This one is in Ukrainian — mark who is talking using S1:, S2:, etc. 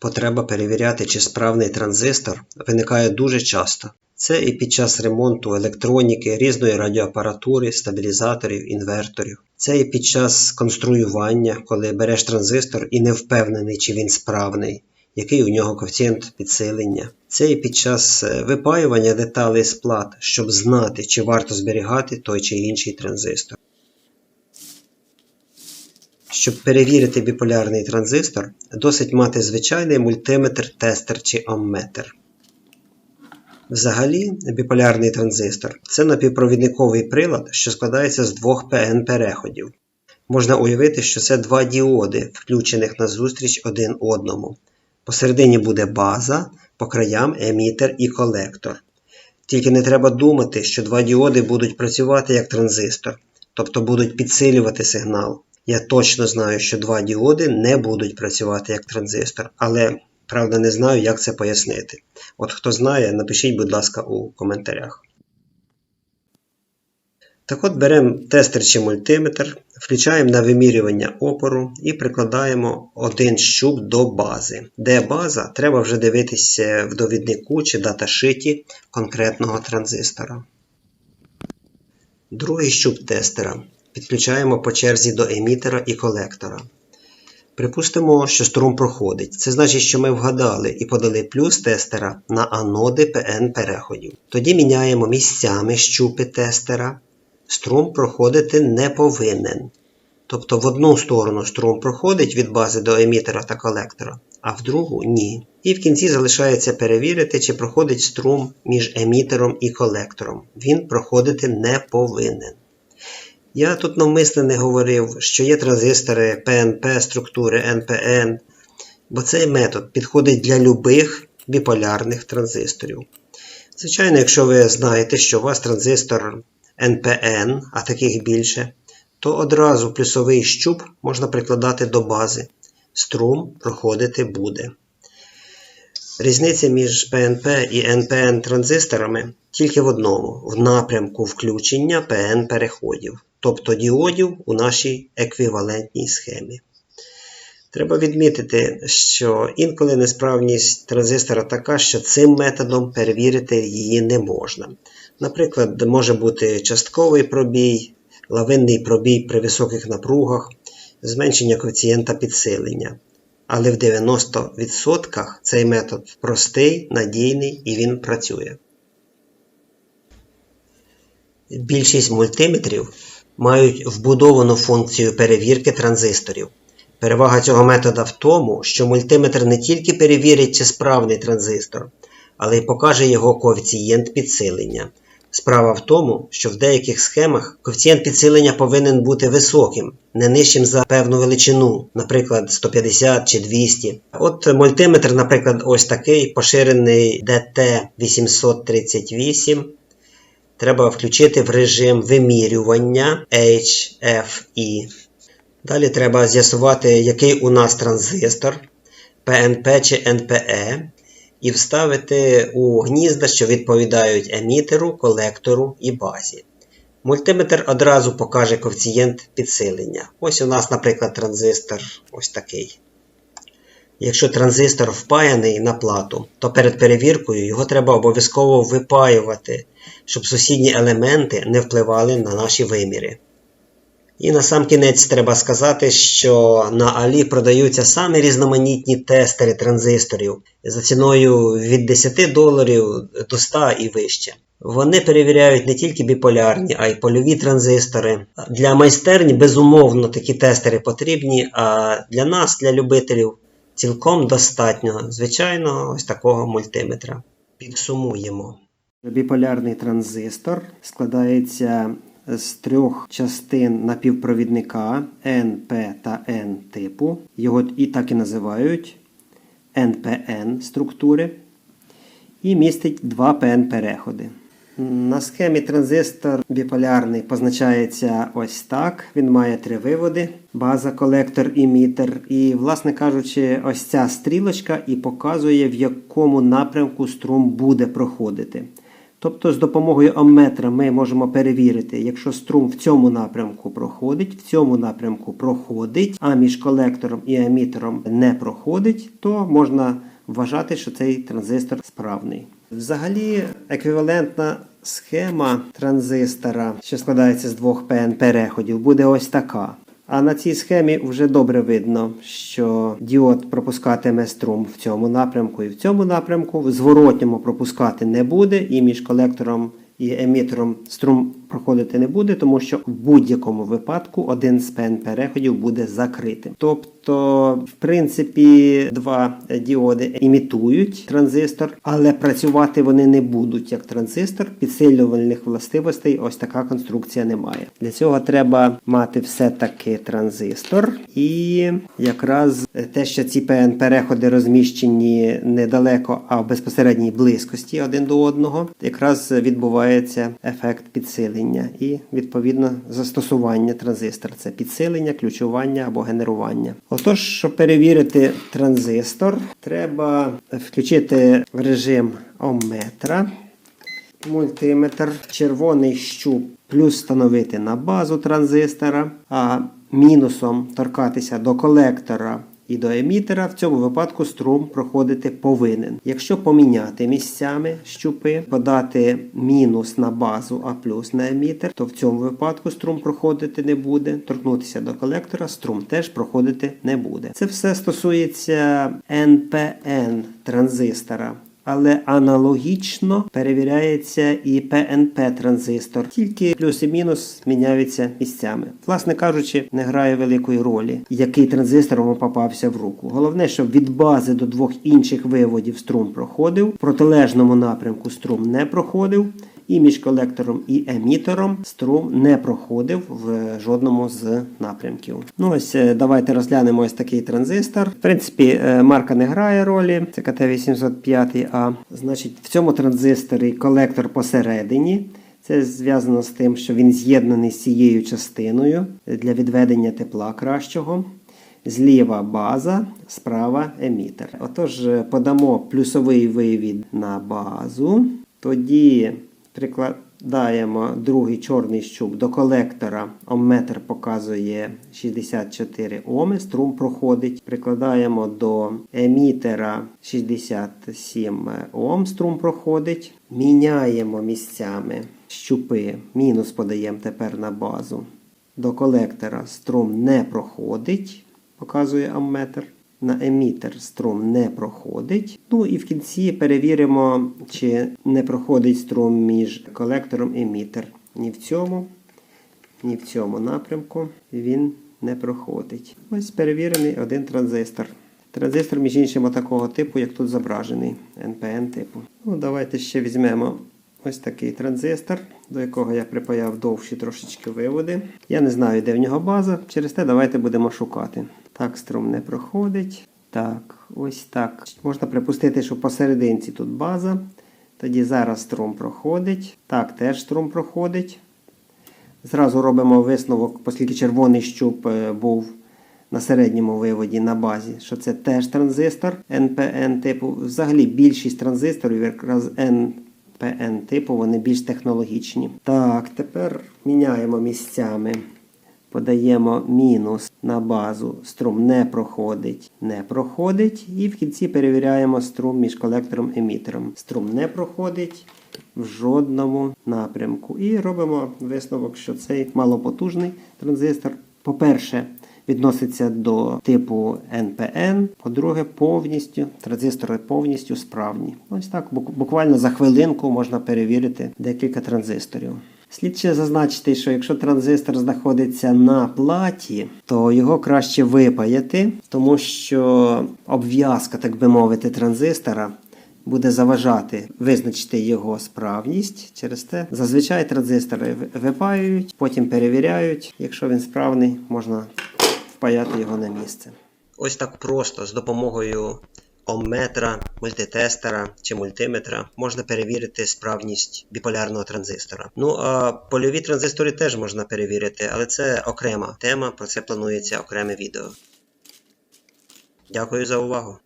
S1: Потреба перевіряти, чи справний транзистор виникає дуже часто. Це і під час ремонту електроніки, різної радіоапаратури, стабілізаторів, інверторів. Це і під час конструювання, коли береш транзистор і не впевнений, чи він справний, який у нього коефіцієнт підсилення. Це і під час е, випаювання деталей з плат, щоб знати, чи варто зберігати той чи інший транзистор. Щоб перевірити біполярний транзистор, досить мати звичайний мультиметр, тестер чи амметр. Взагалі, біполярний транзистор це напівпровідниковий прилад, що складається з двох ПН переходів. Можна уявити, що це два діоди, включених на зустріч один одному. Посередині буде база, по краям емітер і колектор. Тільки не треба думати, що два діоди будуть працювати як транзистор, тобто будуть підсилювати сигнал. Я точно знаю, що два діоди не будуть працювати як транзистор, але правда не знаю, як це пояснити. От хто знає, напишіть, будь ласка, у коментарях. Так от беремо тестер чи мультиметр, включаємо на вимірювання опору і прикладаємо один щуп до бази. Де база, треба вже дивитися в довіднику чи даташиті конкретного транзистора. Другий щуп тестера підключаємо по черзі до емітера і колектора. Припустимо, що струм проходить. Це значить, що ми вгадали і подали плюс тестера на аноди ПН переходів. Тоді міняємо місцями щупи тестера. Струм проходити не повинен. Тобто в одну сторону струм проходить від бази до емітера та колектора, а в другу ні. І в кінці залишається перевірити, чи проходить струм між емітером і колектором. Він проходити не повинен. Я тут навмисно не говорив, що є транзистори ПНП структури НПН, бо цей метод підходить для любих біполярних транзисторів. Звичайно, якщо ви знаєте, що у вас транзистор НПН, а таких більше, то одразу плюсовий щуп можна прикладати до бази. Струм проходити буде. Різниця між ПНП і НПН транзисторами тільки в одному в напрямку включення ПН переходів, тобто діодів у нашій еквівалентній схемі. Треба відмітити, що інколи несправність транзистора така, що цим методом перевірити її не можна. Наприклад, може бути частковий пробій, лавинний пробій при високих напругах, зменшення коефіцієнта підсилення. Але в 90% цей метод простий, надійний і він працює. Більшість мультиметрів мають вбудовану функцію перевірки транзисторів. Перевага цього метода в тому, що мультиметр не тільки перевірить, чи справний транзистор, але й покаже його коефіцієнт підсилення. Справа в тому, що в деяких схемах коефіцієнт підсилення повинен бути високим, не нижчим за певну величину, наприклад, 150 чи 200. От мультиметр, наприклад, ось такий поширений DT838. Треба включити в режим вимірювання HFE. Далі треба з'ясувати, який у нас транзистор PNP чи NPE і вставити у гнізда, що відповідають емітеру, колектору і базі. Мультиметр одразу покаже коефіцієнт підсилення. Ось у нас, наприклад, транзистор ось такий. Якщо транзистор впаяний на плату, то перед перевіркою його треба обов'язково випаювати, щоб сусідні елементи не впливали на наші виміри. І на сам кінець треба сказати, що на Алі продаються самі різноманітні тестери транзисторів за ціною від 10 доларів до 100 і вище. Вони перевіряють не тільки біполярні, а й польові транзистори. Для майстерні, безумовно, такі тестери потрібні, а для нас, для любителів, цілком достатньо, звичайно, ось такого мультиметра. Підсумуємо. Біполярний транзистор складається з трьох частин напівпровідника N, та N типу. Його і так і називають NPN структури. І містить два PN переходи. На схемі транзистор біполярний позначається ось так. Він має три виводи: база, колектор, імітер. І, власне кажучи, ось ця стрілочка і показує, в якому напрямку струм буде проходити. Тобто з допомогою амметра ми можемо перевірити, якщо струм в цьому напрямку проходить, в цьому напрямку проходить, а між колектором і емітером не проходить, то можна вважати, що цей транзистор справний. Взагалі, еквівалентна схема транзистора, що складається з двох ПН переходів, буде ось така. А на цій схемі вже добре видно, що діод пропускатиме струм в цьому напрямку і в цьому напрямку, в зворотньому пропускати не буде, і між колектором і емітером струм проходити не буде, тому що в будь-якому випадку один з ПН переходів буде закритим. Тобто, в принципі, два діоди імітують транзистор, але працювати вони не будуть як транзистор. Підсилювальних властивостей ось така конструкція немає. Для цього треба мати все-таки транзистор, і якраз те, що ці ПН переходи розміщені недалеко, а в безпосередній близькості один до одного, якраз відбувається ефект підсилення і відповідно застосування транзистора. Це підсилення, ключування або генерування. Отож, щоб перевірити транзистор, треба включити режим омметра. Мультиметр, червоний щуп плюс встановити на базу транзистора, а мінусом торкатися до колектора і до емітера, в цьому випадку струм проходити повинен. Якщо поміняти місцями щупи, подати мінус на базу, а плюс на емітер, то в цьому випадку струм проходити не буде. Торкнутися до колектора, струм теж проходити не буде. Це все стосується NPN транзистора. Але аналогічно перевіряється і ПНП-транзистор, тільки плюс і мінус міняються місцями. Власне кажучи, не грає великої ролі, який транзистор вам попався в руку. Головне, щоб від бази до двох інших виводів струм проходив, в протилежному напрямку струм не проходив. І між колектором і емітером струм не проходив в жодному з напрямків. Ну ось е, давайте розглянемо ось такий транзистор. В принципі, е, марка не грає ролі. Це КТ805А. Значить, в цьому транзисторі колектор посередині. Це зв'язано з тим, що він з'єднаний з цією частиною для відведення тепла кращого. Зліва база, справа емітер. Отож, е, подамо плюсовий вивід на базу. Тоді прикладаємо другий чорний щуп до колектора. Омметр показує 64 Оми, струм проходить. Прикладаємо до емітера 67 Ом, струм проходить. Міняємо місцями щупи. Мінус подаємо тепер на базу. До колектора струм не проходить, показує амметр. На емітер струм не проходить. Ну і в кінці перевіримо, чи не проходить струм між колектором і емітер. Ні в цьому, ні в цьому напрямку він не проходить. Ось перевірений один транзистор. Транзистор, між іншим, такого типу, як тут зображений, NPN типу. Ну, Давайте ще візьмемо ось такий транзистор, до якого я припаяв довші трошечки виводи. Я не знаю, де в нього база. Через те давайте будемо шукати. Так, струм не проходить. Так, ось так. Можна припустити, що посерединці тут база. Тоді зараз струм проходить. Так, теж струм проходить. Зразу робимо висновок, оскільки червоний щуп е, був на середньому виводі на базі, що це теж транзистор NPN типу. Взагалі більшість транзисторів якраз NPN типу, вони більш технологічні. Так, тепер міняємо місцями. Подаємо мінус на базу, струм не проходить, не проходить. І в кінці перевіряємо струм між колектором і емітером. Струм не проходить в жодному напрямку. І робимо висновок, що цей малопотужний транзистор, по-перше, відноситься до типу NPN, по-друге, повністю транзистори повністю справні. Ось так буквально за хвилинку можна перевірити декілька транзисторів. Слід ще зазначити, що якщо транзистор знаходиться на платі, то його краще випаяти, тому що обв'язка, так би мовити, транзистора буде заважати визначити його справність. Через те зазвичай транзистори випаюють, потім перевіряють. Якщо він справний, можна впаяти його на місце. Ось так просто з допомогою омметра, мультитестера чи мультиметра можна перевірити справність біполярного транзистора. Ну а польові транзистори теж можна перевірити, але це окрема тема, про це планується окреме відео. Дякую за увагу!